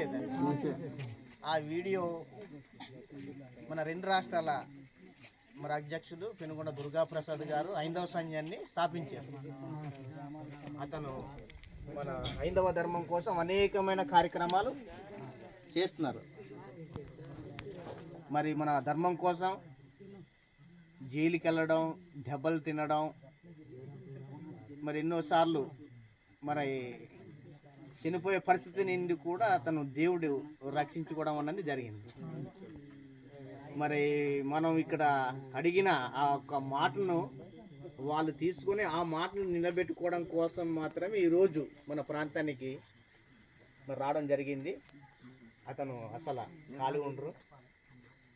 చేయలేదండి ఆ వీడియో మన రెండు రాష్ట్రాల మరి అధ్యక్షుడు పెనుగొండ దుర్గాప్రసాద్ గారు ఐందవ సంఘాన్ని స్థాపించారు. అతను మన హైందవ ధర్మం కోసం అనేకమైన కార్యక్రమాలు చేస్తున్నారు. మరి మన ధర్మం కోసం జైలుకి వెళ్ళడం దెబ్బలు తినడం మరి ఎన్నోసార్లు మరి చనిపోయే పరిస్థితి నుండి కూడా అతను దేవుడు రక్షించుకోవడం అన్నది జరిగింది. మరి మనం ఇక్కడ అడిగిన ఆ ఒక్క మాటను వాళ్ళు తీసుకొని ఆ మాటను నిలబెట్టుకోవడం కోసం మాత్రమే ఈరోజు మన ప్రాంతానికి రావడం జరిగింది. అతను అసలు ఖాళీ ఉండరు.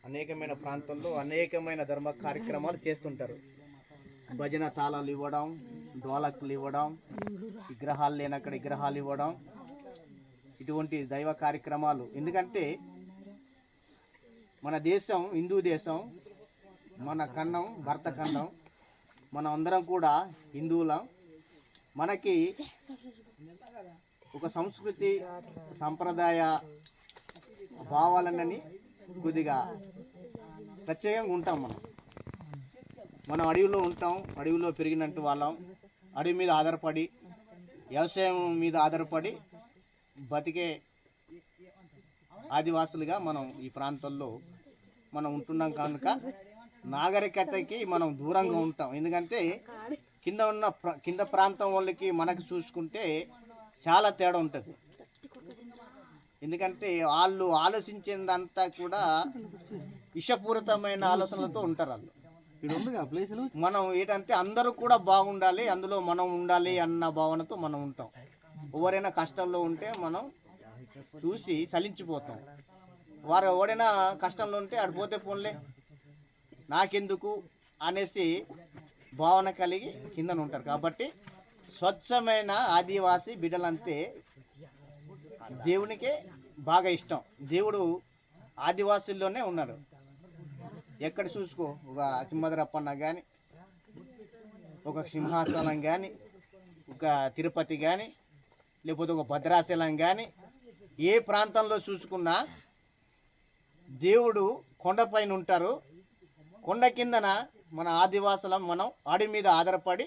అనేకమైన ప్రాంతంలో అనేకమైన ధర్మ కార్యక్రమాలు చేస్తుంటారు. భజన తాళాలు ఇవ్వడం డోలకులు ఇవ్వడం విగ్రహాలు లేనక్కడ విగ్రహాలు ఇవ్వడం ఇటువంటి దైవ కార్యక్రమాలు. ఎందుకంటే మన దేశం హిందూ దేశం మన ఖండం భర్త ఖండం మనం అందరం కూడా హిందువులం. మనకి ఒక సంస్కృతి సంప్రదాయ భావాలన్నని కొద్దిగా ప్రత్యేకంగా ఉంటాం మనం. మనం అడవిలో ఉంటాం అడవిలో పెరిగినట్టు వాళ్ళం. అడవి మీద ఆధారపడి వ్యవసాయం మీద ఆధారపడి బతికే ఆదివాసులుగా మనం ఈ ప్రాంతంలో మనం ఉంటున్నాం కనుక నాగరికతకి మనం దూరంగా ఉంటాం. ఎందుకంటే కింద ఉన్న ప్ర- కింద ప్రాంతం వాళ్ళకి మనకు చూసుకుంటే చాలా తేడా ఉంటుంది. ఎందుకంటే వాళ్ళు ఆలోచించేదంతా కూడా విషపూరితమైన ఆలోచనలతో ఉంటారు వాళ్ళు. ఇక్కడ ప్లేసులు? మనం ఏంటంటే అందరూ కూడా బాగుండాలి అందులో మనం ఉండాలి అన్న భావనతో మనం ఉంటాం. ఎవరైనా కష్టంలో ఉంటే మనం చూసి సలించిపోతాం. వారు ఎవడైనా కష్టంలో ఉంటే ఆడు పోతే పోన్లే. నాకెందుకు అనేసి భావన కలిగి కిందన ఉంటారు. కాబట్టి స్వచ్ఛమైన ఆదివాసి బిడ్డలంతే దేవునికే బాగా ఇష్టం. దేవుడు ఆదివాసుల్లోనే ఉన్నాడు ఎక్కడ చూసుకో? ఒక సింహద్రప్పన్న కానీ ఒక సింహాచలం కానీ ఒక తిరుపతి కానీ లేకపోతే ఒక భద్రాచలం కానీ ఏ ప్రాంతంలో చూసుకున్నా దేవుడు కొండపైన ఉంటారు. కొండ కిందన మన ఆదివాసులం మనం ఆడి మీద ఆధారపడి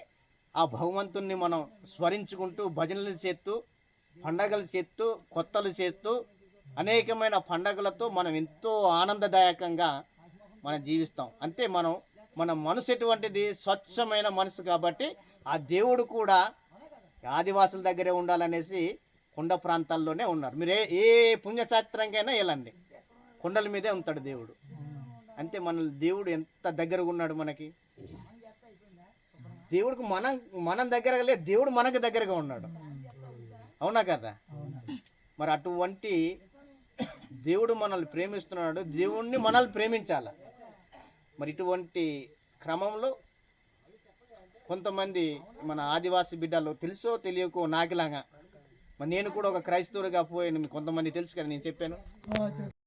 ఆ భగవంతుణ్ణి మనం స్మరించుకుంటూ భజనలు చేస్తూ పండగలు చేస్తూ కొత్తలు చేస్తూ అనేకమైన పండగలతో మనం ఎంతో ఆనందదాయకంగా మనం జీవిస్తాం. అంతే మనం మన మనసు ఎటువంటిది? స్వచ్ఛమైన మనసు కాబట్టి ఆ దేవుడు కూడా ఆదివాసుల దగ్గరే ఉండాలనేసి కొండ ప్రాంతాల్లోనే ఉన్నారు. మీరు ఏ ఏ పుణ్యశాస్త్రంకైనా వెళ్ళండి. కొండల మీదే ఉంటాడు దేవుడు. అంతే మన దేవుడు ఎంత దగ్గరగా ఉన్నాడు మనకి? దేవుడికి మనం మనం దగ్గరగా లేదు. దేవుడు మనకు దగ్గరగా ఉన్నాడు. అవునా కదా? మరి అటువంటి దేవుడు మనల్ని ప్రేమిస్తున్నాడు. దేవుణ్ణి మనల్ని ప్రేమించాలి. మరి ఇటువంటి క్రమంలో కొంతమంది మన ఆదివాసి బిడ్డలు తెలుసో తెలియకో నాకిలాగా మరి నేను కూడా ఒక క్రైస్తవుడిగా పోయాను కొంతమంది తెలుసు కదా నేను చెప్పాను.